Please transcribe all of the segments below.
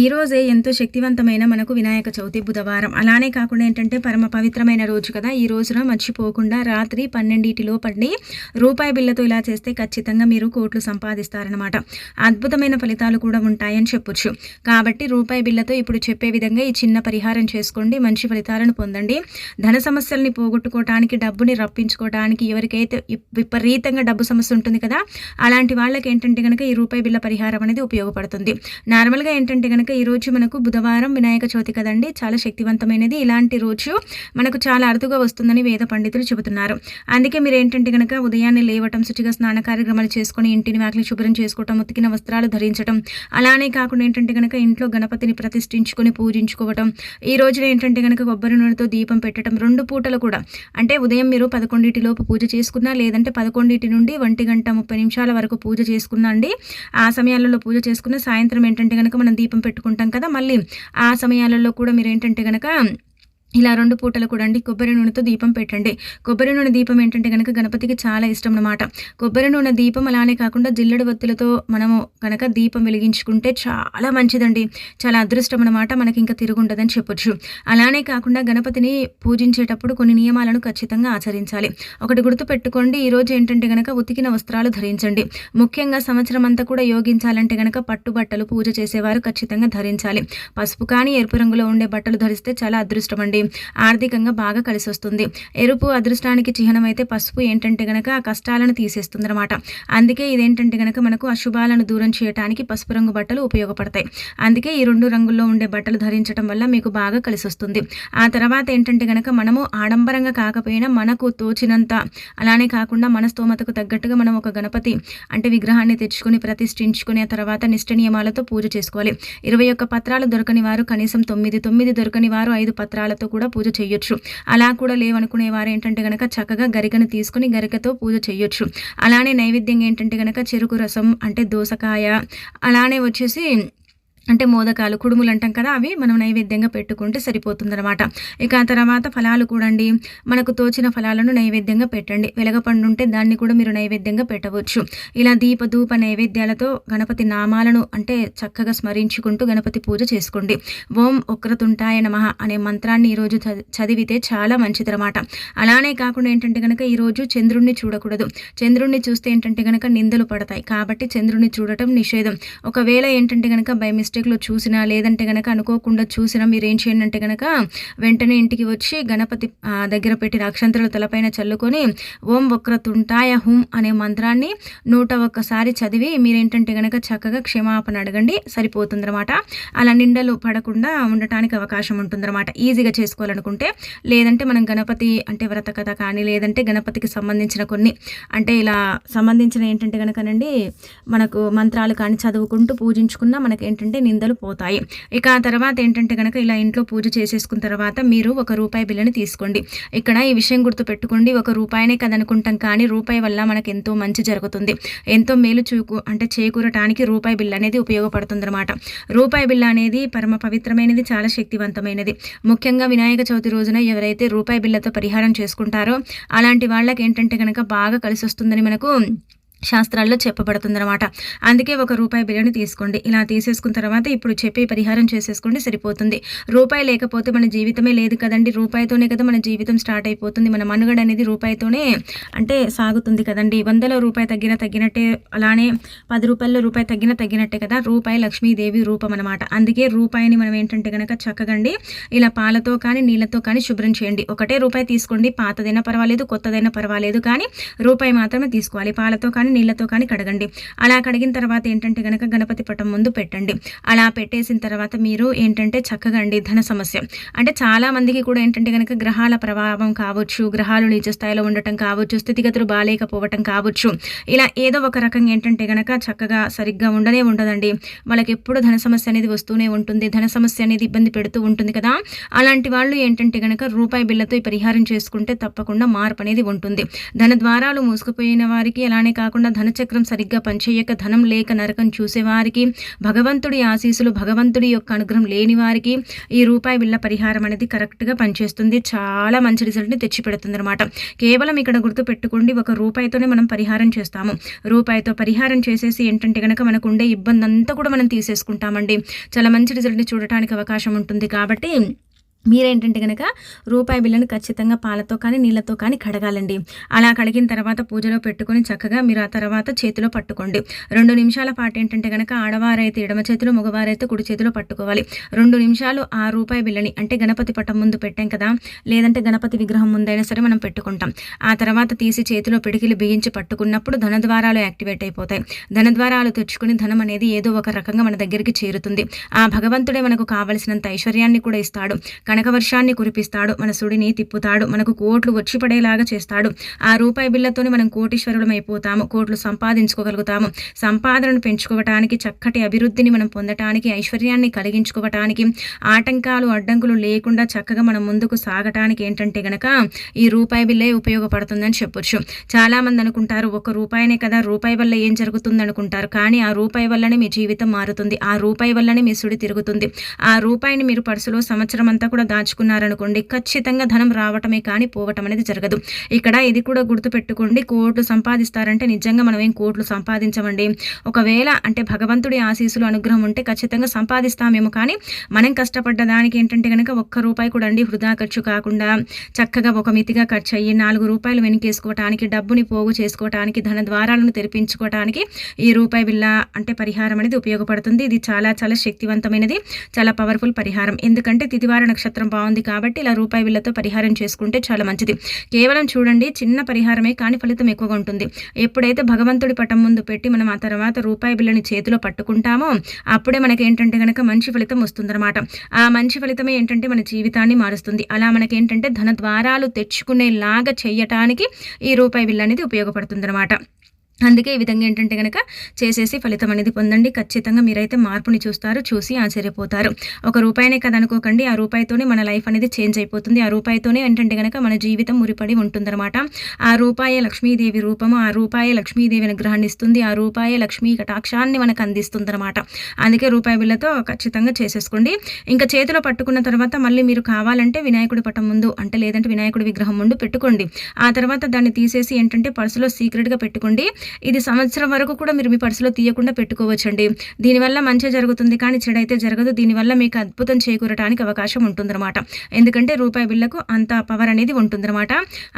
ఈ రోజే ఎంతో శక్తివంతమైన మనకు వినాయక చవితి బుధవారం. అలానే కాకుండా ఏంటంటే పరమ పవిత్రమైన రోజు కదా. ఈ రోజున మర్చిపోకుండా రాత్రి పన్నెండింటిలో పడి రూపాయి బిల్లతో ఇలా చేస్తే ఖచ్చితంగా మీరు కోట్లు సంపాదిస్తారనమాట అద్భుతమైన ఫలితాలు కూడా ఉంటాయని చెప్పొచ్చు. కాబట్టి రూపాయి బిల్లతో ఇప్పుడు చెప్పే విధంగా ఈ చిన్న పరిహారం చేసుకోండి. మంచి ఫలితాలను పొందండి. ధన సమస్యల్ని పోగొట్టుకోవటానికి డబ్బుని రప్పించుకోవడానికి ఎవరికైతే విపరీతంగా డబ్బు సమస్య ఉంటుంది కదా అలాంటి వాళ్ళకి ఏంటంటే కనుక ఈ రూపాయి బిల్ల పరిహారం అనేది ఉపయోగపడుతుంది. నార్మల్గా ఏంటంటే కనుక కనుక ఈరోజు మనకు బుధవారం వినాయక చవితి కదండి. చాలా శక్తివంతమైనది. ఇలాంటి రోజు మనకు చాలా అరుదుగా వస్తుందని వేద పండితులు చెబుతున్నారు. అందుకే మీరు ఏంటంటే కనుక ఉదయాన్నే లేవటం శుచిగా స్నాన కార్యక్రమాలు చేసుకుని ఇంటిని వాకిలి శుభ్రం చేసుకోవటం ఉతికిన వస్త్రాలు ధరించడం అలానే కాకుండా ఏంటంటే కనుక ఇంట్లో గణపతిని ప్రతిష్ఠించుకొని పూజించుకోవటం ఈ రోజున ఏంటంటే కనుక కొబ్బరి నూనెతో దీపం పెట్టడం రెండు పూటలు కూడా. అంటే ఉదయం మీరు పదకొండింటిలోపు పూజ చేసుకున్నా లేదంటే పదకొండింటి నుండి ఒంటి గంట ముప్పై నిమిషాల వరకు పూజ చేసుకున్నా అండి. ఆ సమయాలలో పూజ చేసుకున్న సాయంత్రం ఏంటంటే కనుక మనం దీపం పెట్టుకుంటాం కదా మళ్ళీ ఆ సమయాలలో కూడా మీరు ఏంటంటే కనుక ఇలా రెండు పూటలు కూడా అండి కొబ్బరి నూనెతో దీపం పెట్టండి. కొబ్బరి నూనె దీపం ఏంటంటే కనుక గణపతికి చాలా ఇష్టం అనమాట కొబ్బరి నూనె దీపం అలానే కాకుండా జిల్లడి వత్తులతో మనము కనుక దీపం వెలిగించుకుంటే చాలా మంచిదండి. చాలా అదృష్టం అనమాట మనకి ఇంకా తిరుగుండదని చెప్పొచ్చు. అలానే కాకుండా గణపతిని పూజించేటప్పుడు కొన్ని నియమాలను ఖచ్చితంగా ఆచరించాలి. ఒకటి గుర్తు పెట్టుకోండి ఈరోజు ఏంటంటే కనుక ఉతికిన వస్త్రాలు ధరించండి. ముఖ్యంగా సంవత్సరం అంతా కూడా యోగించాలంటే కనుక పట్టుబట్టలు పూజ చేసేవారు ఖచ్చితంగా ధరించాలి. పసుపు కానీ ఎరుపు రంగులో ఉండే బట్టలు ధరిస్తే చాలా అదృష్టం అండి. ఆర్థికంగా బాగా కలిసి వస్తుంది ఎరుపు అదృష్టానికి చిహ్నం అయితే పసుపు ఏంటంటే గనక ఆ కష్టాలను తీసేస్తుంది అనమాట అందుకే ఇదేంటంటే గనక మనకు అశుభాలను దూరం చేయడానికి పసుపు రంగు బట్టలు ఉపయోగపడతాయి. అందుకే ఈ రెండు రంగుల్లో ఉండే బట్టలు ధరించడం వల్ల మీకు బాగా కలిసి వస్తుంది ఆ తర్వాత ఏంటంటే గనక మనము ఆడంబరంగా కాకపోయినా మనకు తోచినంత అలానే కాకుండా మన స్తోమతకు తగ్గట్టుగా మనం ఒక గణపతి అంటే విగ్రహాన్ని తెచ్చుకొని ప్రతిష్ఠించుకునే ఆ తర్వాత నిష్ట నియమాలతో పూజ చేసుకోవాలి. ఇరవై ఒక్క పత్రాలు దొరకని వారు కనీసం తొమ్మిది తొమ్మిది దొరకని వారు ఐదు పత్రాలతో కూడా పూజ చేయొచ్చు అలా కూడా లేవనుకునే వారు ఏంటంటే కనుక చక్కగా గరికను తీసుకుని గరికతో పూజ చేయొచ్చు అలానే నైవేద్యం ఏంటంటే కనుక చెరుకు రసం అంటే దోసకాయ అలానే వచ్చేసి అంటే మోదకాలు కుడుములు అంటాం కదా అవి మనం నైవేద్యంగా పెట్టుకుంటే సరిపోతుందనమాట ఇక ఆ తర్వాత ఫలాలు కూడండి. మనకు తోచిన ఫలాలను నైవేద్యంగా పెట్టండి. వెలగపండు ఉంటే దాన్ని కూడా మీరు నైవేద్యంగా పెట్టవచ్చు. ఇలా దీప ధూప నైవేద్యాలతో గణపతి నామాలను అంటే చక్కగా స్మరించుకుంటూ గణపతి పూజ చేసుకోండి. ఓం ఒక్రతుంటాయ నమ అనే మంత్రాన్ని ఈరోజు చదివితే చాలా మంచిదనమాట అలానే కాకుండా ఏంటంటే కనుక ఈరోజు చంద్రుణ్ణి చూడకూడదు. చంద్రుణ్ణి చూస్తే ఏంటంటే కనుక నిందలు పడతాయి. కాబట్టి చంద్రుణ్ణి చూడటం నిషేధం. ఒకవేళ ఏంటంటే కనుక బై మిస్టేక్ మిస్టేక్లో చూసినా లేదంటే కనుక అనుకోకుండా చూసినా మీరు ఏం చేయండి అంటే కనుక వెంటనే ఇంటికి వచ్చి గణపతి దగ్గర పెట్టిన అక్షంతలు తలపైన చల్లుకొని ఓం వక్రతుంటాయ హుం అనే మంత్రాన్ని నూట ఒక్కసారి చదివి మీరేంటంటే కనుక చక్కగా క్షమాపణ అడగండి సరిపోతుందన్నమాట. అలా నిండలు పడకుండా ఉండటానికి అవకాశం ఉంటుందన్నమాట. ఈజీగా చేసుకోవాలనుకుంటే లేదంటే మనం గణపతి అంటే వ్రత కథ కానీ లేదంటే గణపతికి సంబంధించిన కొన్ని అంటే ఇలా సంబంధించిన ఏంటంటే కనుకనండి మనకు మంత్రాలు కానీ చదువుకుంటూ పూజించుకున్నా మనకి ఏంటంటే నిందలు పోతాయి. ఇక ఆ తర్వాత ఏంటంటే కనుక ఇలా ఇంట్లో పూజ చేసేసుకున్న తర్వాత మీరు ఒక రూపాయి బిల్లుని తీసుకోండి. ఇక్కడ ఈ విషయం గుర్తు పెట్టుకోండి. ఒక రూపాయినే కదనుకుంటాం కానీ రూపాయి వల్ల మనకు ఎంతో మంచి జరుగుతుంది. ఎంతో మేలు చూకు అంటే చేకూరటానికి రూపాయి బిల్లు అనేది ఉపయోగపడుతుందన్నమాట. రూపాయి బిల్లు అనేది పరమ పవిత్రమైనది చాలా శక్తివంతమైనది. ముఖ్యంగా వినాయక చవితి రోజున ఎవరైతే రూపాయి బిల్లతో పరిహారం చేసుకుంటారో అలాంటి వాళ్ళకి ఏంటంటే కనుక బాగా కలిసి వస్తుందని మనకు శాస్త్రాల్లో చెప్పబడుతుందన్నమాట. అందుకే ఒక రూపాయి బిర్యానీ తీసుకోండి. ఇలా తీసేసుకున్న తర్వాత ఇప్పుడు చెప్పి పరిహారం చేసేసుకోండి సరిపోతుంది. రూపాయి లేకపోతే మన జీవితమే లేదు కదండి. రూపాయితోనే కదా మన జీవితం స్టార్ట్ అయిపోతుంది. మన మనుగడ అనేది రూపాయితోనే అంటే సాగుతుంది కదండి. వందల రూపాయి తగ్గిన తగ్గినట్టే అలానే పది రూపాయల్లో రూపాయి తగ్గిన తగ్గినట్టే కదా రూపాయి లక్ష్మీదేవి రూపం అనమాట అందుకే రూపాయిని మనం ఏంటంటే కనుక చక్కగండి ఇలా పాలతో కానీ నీళ్ళతో కానీ శుభ్రం చేయండి. ఒకటే రూపాయి తీసుకోండి. పాతదైనా పర్వాలేదు కొత్తదైనా పర్వాలేదు కానీ రూపాయి మాత్రమే తీసుకోవాలి. పాలతో కానీ నీళ్ళతో కానీ కడగండి. అలా కడిగిన తర్వాత ఏంటంటే కనుక గణపతి పటం ముందు పెట్టండి. అలా పెట్టేసిన తర్వాత మీరు ఏంటంటే చక్కగా అండి ధన సమస్య. అంటే చాలా మందికి కూడా ఏంటంటే కనుక గ్రహాల ప్రభావం కావచ్చు గ్రహాలు నిజ స్థాయిలో ఉండటం కావచ్చు స్థితిగతులు బాగాలేకపోవటం కావచ్చు. ఇలా ఏదో ఒక రకంగా ఏంటంటే కనుక చక్కగా సరిగ్గా ఉండనే ఉండదండి. వాళ్ళకి ఎప్పుడు ధన సమస్య అనేది వస్తూనే ఉంటుంది. ధన సమస్య అనేది ఇబ్బంది పెడుతూ ఉంటుంది కదా. అలాంటి వాళ్ళు ఏంటంటే కనుక రూపాయి బిల్లతో పరిహారం చేసుకుంటే తప్పకుండా మార్పు అనేది ఉంటుంది. ధన ద్వారాలు మూసుకుపోయిన వారికి అలానే కాకుండా కాకుండా ధనచక్రం సరిగ్గా పనిచేయక ధనం లేక నరకం చూసేవారికి భగవంతుడి ఆశీస్సులు భగవంతుడి యొక్క అనుగ్రహం లేని వారికి ఈ రూపాయి బిళ్ళ పరిహారం అనేది కరెక్ట్గా పనిచేస్తుంది. చాలా మంచి రిజల్ట్ని తెచ్చిపెడుతుంది అనమాట కేవలం ఇక్కడ గుర్తు పెట్టుకోండి ఒక రూపాయితోనే మనం పరిహారం చేస్తాము. రూపాయితో పరిహారం చేసేసి ఏంటంటే కనుక మనకు ఉండే ఇబ్బంది అంతా కూడా మనం తీసేసుకుంటామండి. చాలా మంచి రిజల్ట్ని చూడటానికి అవకాశం ఉంటుంది కాబట్టి మీరేంటంటే కనుక రూపాయి బిళ్ళను ఖచ్చితంగా పాలతో కానీ నీళ్ళతో కానీ కడగాలండి. అలా కడిగిన తర్వాత పూజలో పెట్టుకొని చక్కగా మీరు ఆ తర్వాత చేతిలో పట్టుకోండి. రెండు నిమిషాల పాటు ఏంటంటే కనుక ఆడవారైతే ఎడమ చేతిలో మగవారైతే కుడి చేతిలో పట్టుకోవాలి. రెండు నిమిషాలు ఆ రూపాయి బిళ్ళని అంటే గణపతి పటం ముందు పెట్టాం కదా లేదంటే గణపతి విగ్రహం ముందైనా సరే మనం పెట్టుకుంటాం. ఆ తర్వాత తీసి చేతిలో పిడికిలు బిగించి పట్టుకున్నప్పుడు ధనద్వారాలు యాక్టివేట్ అయిపోతాయి. ధనద్వారాలు తెచ్చుకుని ధనం అనేది ఏదో ఒక రకంగా మన దగ్గరికి చేరుతుంది. ఆ భగవంతుడే మనకు కావలసినంత ఐశ్వర్యాన్ని కూడా ఇస్తాడు. కనక వర్షాన్ని కురిపిస్తాడు మన సుడిని తిప్పుతాడు మనకు కోట్లు వచ్చి పడేలాగా చేస్తాడు. ఆ రూపాయి బిల్లతోనే మనం కోటీశ్వరులం అయిపోతాము కోట్లు సంపాదించుకోగలుగుతాము. సంపాదనను పెంచుకోవటానికి చక్కటి అభివృద్ధిని మనం పొందటానికి ఐశ్వర్యాన్ని కలిగించుకోవటానికి ఆటంకాలు అడ్డంకులు లేకుండా చక్కగా మనం ముందుకు సాగటానికి ఏంటంటే గనక ఈ రూపాయి బిల్లే ఉపయోగపడుతుందని చెప్పొచ్చు. చాలామంది అనుకుంటారు ఒక రూపాయినే కదా రూపాయి వల్ల ఏం జరుగుతుంది అనుకుంటారు కానీ ఆ రూపాయి వల్లనే మీ జీవితం మారుతుంది ఆ రూపాయి వల్లనే మీ సుడి తిరుగుతుంది. ఆ రూపాయిని మీరు పర్సులో సంవత్సరం అంతా కూడా దాచుకున్నారనుకోండి ఖచ్చితంగా ధనం రావటమే కానీ పోవటం అనేది జరగదు. ఇక్కడ ఇది కూడా గుర్తుపెట్టుకోండి కోట్లు సంపాదిస్తారంటే నిజంగా మనం ఏం కోట్లు సంపాదించమండి? ఒకవేళ అంటే భగవంతుడి ఆశీస్సులు అనుగ్రహం ఉంటే ఖచ్చితంగా సంపాదిస్తామేమో కానీ మనం కష్టపడ్డ దానికి ఏంటంటే కనుక ఒక్క రూపాయి కూడా అండి వృధా ఖర్చు కాకుండా చక్కగా ఒక మితిగా ఖర్చు అయ్యి నాలుగు రూపాయలు వెనకేసుకోవటానికి డబ్బుని పోగు చేసుకోవటానికి ధన ద్వారాలను తెరిపించుకోవటానికి ఈ రూపాయి బిల్ల అంటే పరిహారం అనేది ఉపయోగపడుతుంది. ఇది చాలా చాలా శక్తివంతమైనది చాలా పవర్ఫుల్ పరిహారం. ఎందుకంటే తిదివార నక్షత్రం బాగుంది కాబట్టి ఇలా రూపాయి విల్లతో పరిహారం చేసుకుంటే చాలా మంచిది. కేవలం చూడండి చిన్న పరిహారమే కానీ ఫలితం ఎక్కువగా ఉంటుంది. ఎప్పుడైతే భగవంతుడి పటం ముందు పెట్టి మనం ఆ తర్వాత రూపాయి బిల్లని చేతిలో పట్టుకుంటామో అప్పుడే మనకి ఏంటంటే కనుక మంచి ఫలితం వస్తుందన్నమాట. ఆ మంచి ఫలితమే ఏంటంటే మన జీవితాన్ని మారుస్తుంది. అలా మనకేంటంటే ధన ద్వారాలు తెచ్చుకునేలాగా చెయ్యటానికి ఈ రూపాయి బిల్ అనేది ఉపయోగపడుతుందన్నమాట. అందుకే ఈ విధంగా ఏంటంటే కనుక చేసేసి ఫలితం అనేది పొందండి. ఖచ్చితంగా మీరైతే మార్పుని చూస్తారు చూసి ఆశ్చర్యపోతారు. ఒక రూపాయినే కదా అనుకోకండి. ఆ రూపాయితోనే మన లైఫ్ అనేది చేంజ్ అయిపోతుంది. ఆ రూపాయితోనే ఏంటంటే కనుక మన జీవితం మురిపడి ఉంటుందన్నమాట. ఆ రూపాయే లక్ష్మీదేవి రూపము ఆ రూపాయే లక్ష్మీదేవి అనుగ్రహాన్ని ఇస్తుంది ఆ రూపాయే లక్ష్మీ కటాక్షాన్ని మనకు అందిస్తుంది అనమాట అందుకే రూపాయి బిల్లతో ఖచ్చితంగా చేసేసుకోండి. ఇంకా చేతిలో పట్టుకున్న తర్వాత మళ్ళీ మీరు కావాలంటే వినాయకుడి పటం ముందు అంటే లేదంటే వినాయకుడి విగ్రహం ముందు పెట్టుకోండి. ఆ తర్వాత దాన్ని తీసేసి ఏంటంటే పర్సులో సీక్రెట్గా పెట్టుకోండి. ఇది సంవత్సరం వరకు కూడా మీరు మీ పర్సులో తీయకుండా పెట్టుకోవచ్చండి. దీనివల్ల మంచి జరుగుతుంది కానీ చెడైతే జరగదు. దీనివల్ల మీకు అద్భుతం చేకూరటానికి అవకాశం ఉంటుందన్నమాట. ఎందుకంటే రూపాయి బిల్లకు అంత పవర్ అనేది ఉంటుందన్నమాట.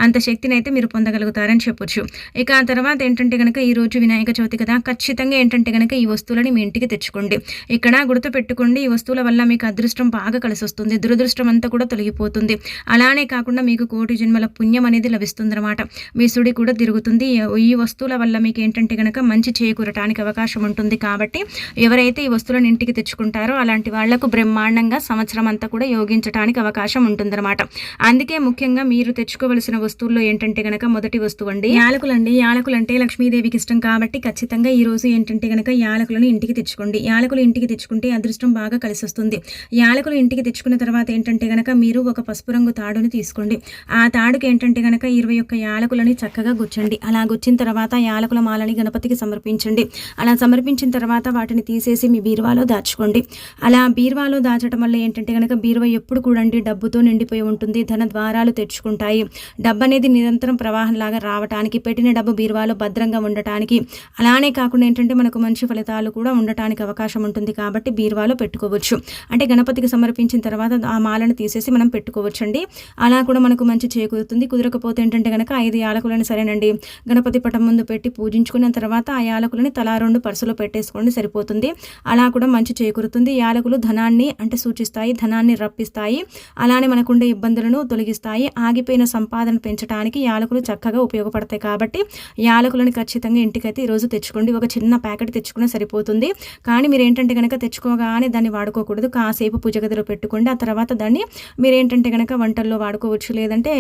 అంత శక్తిని అయితే మీరు పొందగలుగుతారని చెప్పొచ్చు. ఇక ఆ తర్వాత ఏంటంటే కనుక ఈ రోజు వినాయక చవితి కదా ఖచ్చితంగా ఏంటంటే కనుక ఈ వస్తువులని మీ ఇంటికి తెచ్చుకోండి. ఇక్కడ గుర్తు పెట్టుకోండి ఈ వస్తువుల వల్ల మీకు అదృష్టం బాగా కలిసి వస్తుంది దురదృష్టం అంతా కూడా తొలగిపోతుంది. అలానే కాకుండా మీకు కోటి జన్మల పుణ్యం అనేది లభిస్తుందన్నమాట. మీ సుడి కూడా తిరుగుతుంది. ఈ వస్తువుల వల్ల మీకు ఏంటంటే కనుక మంచి చేకూరటానికి అవకాశం ఉంటుంది కాబట్టి ఎవరైతే ఈ వస్తువులను ఇంటికి తెచ్చుకుంటారో అలాంటి వాళ్ళకు బ్రహ్మాండంగా సంవత్సరం అంతా కూడా యోగించడానికి అవకాశం ఉంటుందన్నమాట. అందుకే ముఖ్యంగా మీరు తెచ్చుకోవలసిన వస్తువుల్లో ఏంటంటే కనుక మొదటి వస్తువు అండి యాలకులండి. యాలకులు అంటే లక్ష్మీదేవికి ఇష్టం కాబట్టి ఖచ్చితంగా ఈ రోజు ఏంటంటే కనుక యాలకులను ఇంటికి తెచ్చుకోండి. యాలకులు ఇంటికి తెచ్చుకుంటే అదృష్టం బాగా కలిసి వస్తుంది యాలకులు ఇంటికి తెచ్చుకున్న తర్వాత ఏంటంటే కనుక మీరు ఒక పసుపు రంగు తాడుని తీసుకోండి. ఆ తాడుకి ఏంటంటే కనుక ఇరవై ఒక్క యాలకులని చక్కగా గుచ్చండి. అలా గుచ్చిన తర్వాత యాలకులు యాలకుల మాలని గణపతికి సమర్పించండి. అలా సమర్పించిన తర్వాత వాటిని తీసేసి మీ బీరువాలో దాచుకోండి. అలా బీరువాలో దాచడం వల్ల ఏంటంటే కనుక బీరువా ఎప్పుడు కూడండి డబ్బుతో నిండిపోయి ఉంటుంది ధన ద్వారాలు తెచ్చుకుంటాయి. డబ్బు అనేది నిరంతరం ప్రవాహంలాగా రావటానికి పెట్టిన డబ్బు బీరువాలో భద్రంగా ఉండటానికి అలానే కాకుండా ఏంటంటే మనకు మంచి ఫలితాలు కూడా ఉండటానికి అవకాశం ఉంటుంది కాబట్టి బీరువాలో పెట్టుకోవచ్చు. అంటే గణపతికి సమర్పించిన తర్వాత ఆ మాలను తీసేసి మనం పెట్టుకోవచ్చు అండి అలా కూడా మనకు మంచి చేకూరుతుంది. కుదరకపోతే ఏంటంటే కనుక ఐదు యాలకులను సరేనండి. గణపతి పటం ముందు పెట్టి పూజించుకున్న తర్వాత ఆ యాలకులని తలా రెండు పర్సులో పెట్టేసుకోండి సరిపోతుంది. అలా కూడా మంచి చేకూరుతుంది. యాలకులు ధనాన్ని అంటే సూచిస్తాయి ధనాన్ని రప్పిస్తాయి. అలానే మనకుండే ఇబ్బందులను తొలగిస్తాయి. ఆగిపోయిన సంపాదన పెంచడానికి యాలకులు చక్కగా ఉపయోగపడతాయి కాబట్టి యాలకులను ఖచ్చితంగా ఇంటికైతే ఈరోజు తెచ్చుకోండి. ఒక చిన్న ప్యాకెట్ తెచ్చుకున్నా సరిపోతుంది. కానీ మీరు ఏంటంటే కనుక తెచ్చుకోగానే దాన్ని వాడుకోకూడదు. కాసేపు పూజ గదిలో పెట్టుకోండి. ఆ తర్వాత దాన్ని మీరు ఏంటంటే కనుక వంటల్లో వాడుకోవచ్చు. లేదంటే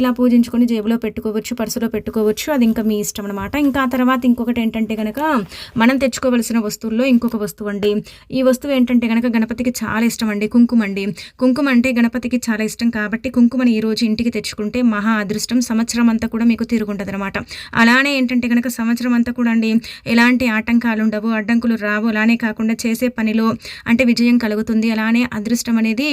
ఇలా పూజించుకొని జేబులో పెట్టుకోవచ్చు పర్సులో పెట్టుకోవచ్చు. అది ఇంకా మీ ఇష్టం అనమాట ఇంకా ఆ తర్వాత ఇంకొకటి ఏంటంటే కనుక మనం తెచ్చుకోవలసిన వస్తువుల్లో ఇంకొక వస్తువు అండి. ఈ వస్తువు ఏంటంటే కనుక గణపతికి చాలా ఇష్టం అండి. కుంకుమ అండి. కుంకుమ అంటే గణపతికి చాలా ఇష్టం కాబట్టి కుంకుమని ఈ రోజు ఇంటికి తెచ్చుకుంటే మహా అదృష్టం. సంవత్సరం అంతా కూడా మీకు తిరుగుంటుంది అనమాట అలానే ఏంటంటే కనుక సంవత్సరం అంతా కూడా అండి ఎలాంటి ఆటంకాలు ఉండవు అడ్డంకులు రావు. అలానే కాకుండా చేసే పనిలో అంటే విజయం కలుగుతుంది. అలానే అదృష్టం అనేది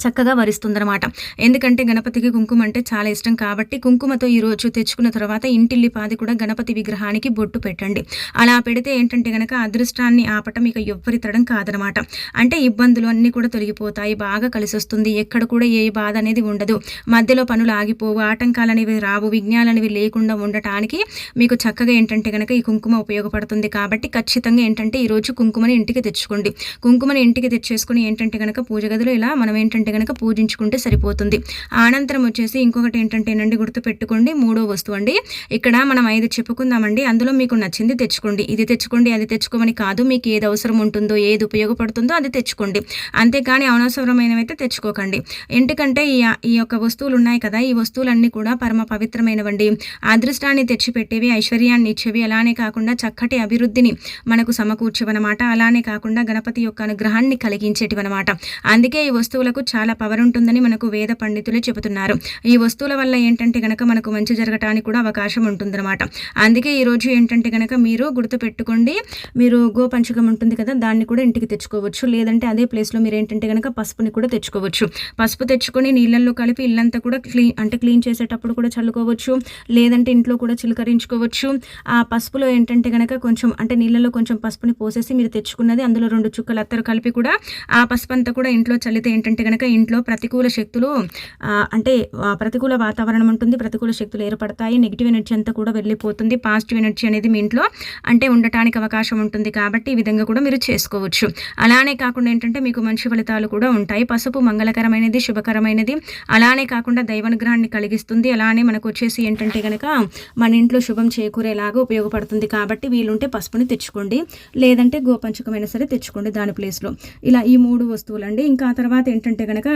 చక్కగా వరిస్తుందనమాట ఎందుకంటే గణపతికి కుంకుమ అంటే చాలా ఇష్టం కాబట్టి కుంకుమతో ఈరోజు తెచ్చుకున్న తర్వాత ఇంటిల్లి పాది కూడా గణపతి విగ్రహానికి బొట్టు పెట్టండి. అలా పెడితే ఏంటంటే గనక అదృష్టాన్ని ఆపటం ఇక ఎవ్వరితడం కాదనమాట అంటే ఇబ్బందులు అన్నీ కూడా తొలగిపోతాయి బాగా కలిసి వస్తుంది ఎక్కడ కూడా ఏ బాధ అనేది ఉండదు. మధ్యలో పనులు ఆగిపోవు ఆటంకాలు అనేవి రావు విజ్ఞాలు అనేవి లేకుండా ఉండటానికి మీకు చక్కగా ఏంటంటే కనుక ఈ కుంకుమ ఉపయోగపడుతుంది కాబట్టి ఖచ్చితంగా ఏంటంటే ఈరోజు కుంకుమని ఇంటికి తెచ్చుకోండి. కుంకుమని ఇంటికి తెచ్చేసుకుని ఏంటంటే కనుక పూజ గదిలో ఇలా మనం ఏంటంటే అంటే కనుక పూజించుకుంటే సరిపోతుంది. అనంతరం వచ్చేసి ఇంకొకటి ఏంటంటేనండి గుర్తుపెట్టుకోండి. మూడో వస్తువు అండి. ఇక్కడ మనం ఐదు చెప్పుకుందామండి. అందులో మీకు నచ్చింది తెచ్చుకోండి. ఇది తెచ్చుకోండి అది తెచ్చుకోమని కాదు. మీకు ఏది అవసరం ఉంటుందో ఏది ఉపయోగపడుతుందో అది తెచ్చుకోండి. అంతేకాని అనవసరమైనవైతే తెచ్చుకోకండి. ఎందుకంటే ఈ ఈ యొక్క వస్తువులు ఉన్నాయి కదా ఈ వస్తువులన్నీ కూడా పరమ పవిత్రమైనవండి. అదృష్టాన్ని తెచ్చిపెట్టేవి ఐశ్వర్యాన్ని ఇచ్చేవి అలానే కాకుండా చక్కటి అభివృద్ధిని మనకు సమకూర్చేవన్నమాట. అలానే కాకుండా గణపతి యొక్క అనుగ్రహాన్ని కలిగించేటివన్నమాట. అందుకే ఈ వస్తువులకు చాలా పవర్ ఉంటుందని మనకు వేద పండితులు చెబుతున్నారు. ఈ వస్తువుల వల్ల ఏంటంటే కనుక మనకు మంచి జరగటానికి కూడా అవకాశం ఉంటుందన్నమాట. అందుకే ఈరోజు ఏంటంటే కనుక మీరు గుర్తుపెట్టుకోండి మీరు గోపంచకం ఉంటుంది కదా దాన్ని కూడా ఇంటికి తెచ్చుకోవచ్చు. లేదంటే అదే ప్లేస్లో మీరు ఏంటంటే కనుక పసుపుని కూడా తెచ్చుకోవచ్చు. పసుపు తెచ్చుకొని నీళ్ళల్లో కలిపి ఇల్లంతా కూడా క్లీన్ అంటే క్లీన్ చేసేటప్పుడు కూడా చల్లుకోవచ్చు. లేదంటే ఇంట్లో కూడా చిలకరించుకోవచ్చు. ఆ పసుపులో ఏంటంటే కనుక కొంచెం అంటే నీళ్ళలో కొంచెం పసుపుని పోసేసి మీరు తెచ్చుకున్నది అందులో రెండు చుక్కలు అత్తరు కలిపి కూడా ఆ పసుపు అంతా కూడా ఇంట్లో చల్లితే ఏంటంటే కనుక కనుక ఇంట్లో ప్రతికూల శక్తులు అంటే ప్రతికూల వాతావరణం ఉంటుంది ప్రతికూల శక్తులు ఏర్పడతాయి నెగిటివ్ ఎనర్జీ అంతా కూడా వెళ్ళిపోతుంది పాజిటివ్ ఎనర్జీ అనేది మీ ఇంట్లో అంటే ఉండటానికి అవకాశం ఉంటుంది కాబట్టి ఈ విధంగా కూడా మీరు చేసుకోవచ్చు. అలానే కాకుండా ఏంటంటే మీకు మంచి ఫలితాలు కూడా ఉంటాయి. పసుపు మంగళకరమైనది శుభకరమైనది. అలానే కాకుండా దైవానుగ్రహాన్ని కలిగిస్తుంది. అలానే మనకు వచ్చేసి ఏంటంటే కనుక మన ఇంట్లో శుభం చేకూరేలాగా ఉపయోగపడుతుంది కాబట్టి వీలుంటే పసుపుని తెచ్చుకోండి. లేదంటే గోపంచకమైనా సరే తెచ్చుకోండి దాని ప్లేస్లో ఇలా ఈ మూడు వస్తువులండి. ఇంకా తర్వాత ఏంటంటే కనుక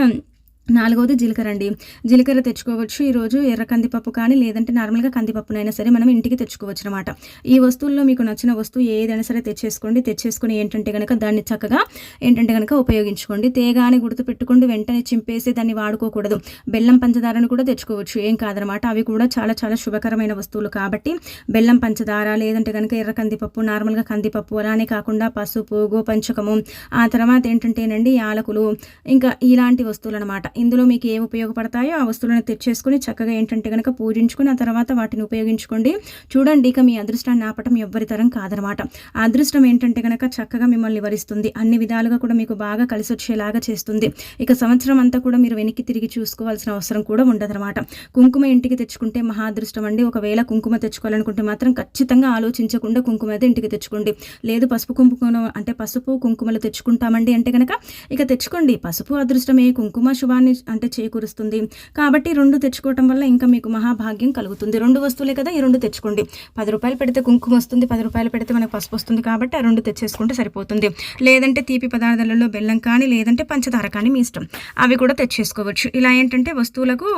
నాలుగవది జీలకర్ర అండి. జీలకర్ర తెచ్చుకోవచ్చు. ఈరోజు ఎర్ర కందిపప్పు కానీ లేదంటే నార్మల్గా కందిపప్పునైనా సరే మనం ఇంటికి తెచ్చుకోవచ్చు అనమాట ఈ వస్తువుల్లో మీకు నచ్చిన వస్తువు ఏదైనా సరే తెచ్చేసుకోండి. తెచ్చేసుకుని ఏంటంటే కనుక దాన్ని చక్కగా ఏంటంటే కనుక ఉపయోగించుకోండి. తేగాని గుర్తు పెట్టుకోండి వెంటనే చింపేసి దాన్ని వాడుకోకూడదు. బెల్లం పంచదారను కూడా తెచ్చుకోవచ్చు. ఏం కాదనమాట అవి కూడా చాలా చాలా శుభకరమైన వస్తువులు కాబట్టి బెల్లం పంచదార లేదంటే కనుక ఎర్ర కందిపప్పు నార్మల్గా కందిపప్పు అలానే కాకుండా పసుపు గోపంచకము ఆ తర్వాత ఏంటంటేనండి యాలకులు ఇంకా ఇలాంటి వస్తువులు అనమాట ఇందులో మీకు ఏమి ఉపయోగపడతాయో ఆ వస్తువులను తెచ్చేసుకుని చక్కగా ఏంటంటే కనుక పూజించుకుని ఆ తర్వాత వాటిని ఉపయోగించుకోండి. చూడండి ఇక మీ అదృష్టాన్ని ఆపటం ఎవ్వరి తరం కాదనమాట. ఆ అదృష్టం ఏంటంటే కనుక చక్కగా మిమ్మల్ని వరిస్తుంది. అన్ని విధాలుగా కూడా మీకు బాగా కలిసి వచ్చేలాగా చేస్తుంది. ఇక సంవత్సరం అంతా కూడా మీరు వెనక్కి తిరిగి చూసుకోవాల్సిన అవసరం కూడా ఉండదనమాట. కుంకుమ ఇంటికి తెచ్చుకుంటే మహా అదృష్టం అండి. ఒకవేళ కుంకుమ తెచ్చుకోవాలనుకుంటే మాత్రం ఖచ్చితంగా ఆలోచించకుండా కుంకుమ అయితే ఇంటికి తెచ్చుకోండి. లేదు పసుపు కుంకుమ అంటే పసుపు కుంకుమలు తెచ్చుకుంటామండి అంటే కనుక ఇక తెచ్చుకోండి. పసుపు అదృష్టమే కుంకుమ శుభాన్ని ఫలితాన్ని అంటే చేకూరుస్తుంది. కాబట్టి రెండు తెచ్చుకోవటం వల్ల ఇంకా మీకు మహాభాగ్యం కలుగుతుంది. రెండు వస్తువులే కదా ఈ రెండు తెచ్చుకోండి. పది రూపాయలు పెడితే కుంకుమ వస్తుంది పది రూపాయలు పెడితే మనకు పసుపు వస్తుంది కాబట్టి ఆ రెండు తెచ్చేసుకుంటే సరిపోతుంది. లేదంటే తీపి పదార్థాలలో బెల్లం కానీ లేదంటే పంచదార కానీ మీ ఇష్టం. అవి కూడా తెచ్చేసుకోవచ్చు. ఇలా ఏంటంటే వస్తువులకు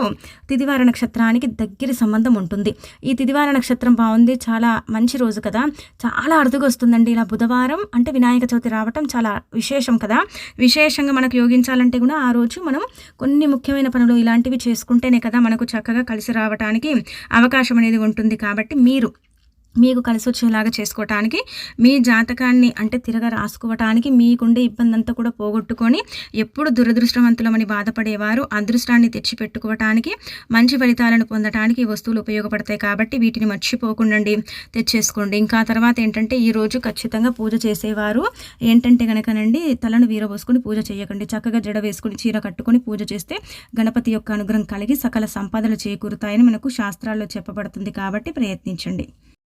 తిదివార నక్షత్రానికి దగ్గర సంబంధం ఉంటుంది. ఈ తిదివార నక్షత్రం బాగుంది చాలా మంచి రోజు కదా. చాలా అరుదుగా వస్తుందండి. ఇలా బుధవారం అంటే వినాయక చవితి రావటం చాలా విశేషం కదా. విశేషంగా మనకు యోగించాలంటే కూడా ఆ రోజు మనం కొన్ని ముఖ్యమైన పనులు ఇలాంటివి చేసుకుంటేనే కదా మనకు చక్కగా కలిసి రావడానికి అవకాశం అనేది ఉంటుంది కాబట్టి మీరు మీకు కలిసి వచ్చేలాగా చేసుకోవటానికి మీ జాతకాన్ని అంటే తిరగ రాసుకోవటానికి మీకుండే ఇబ్బంది అంతా కూడా పోగొట్టుకొని ఎప్పుడు దురదృష్టవంతులమని బాధపడేవారు అదృష్టాన్ని తెచ్చిపెట్టుకోవటానికి మంచి ఫలితాలను పొందటానికి ఈ వస్తువులు ఉపయోగపడతాయి కాబట్టి వీటిని మర్చిపోకుండండి తెచ్చేసుకోండి. ఇంకా తర్వాత ఏంటంటే ఈరోజు ఖచ్చితంగా పూజ చేసేవారు. ఏంటంటే కనుకనండి తలను వీరబోసుకొని పూజ చేయకండి. చక్కగా జడ వేసుకుని చీర కట్టుకొని పూజ చేస్తే గణపతి యొక్క అనుగ్రహం కలిగి సకల సంపదలు చేకూరుతాయని మనకు శాస్త్రాల్లో చెప్పబడుతుంది కాబట్టి ప్రయత్నించండి.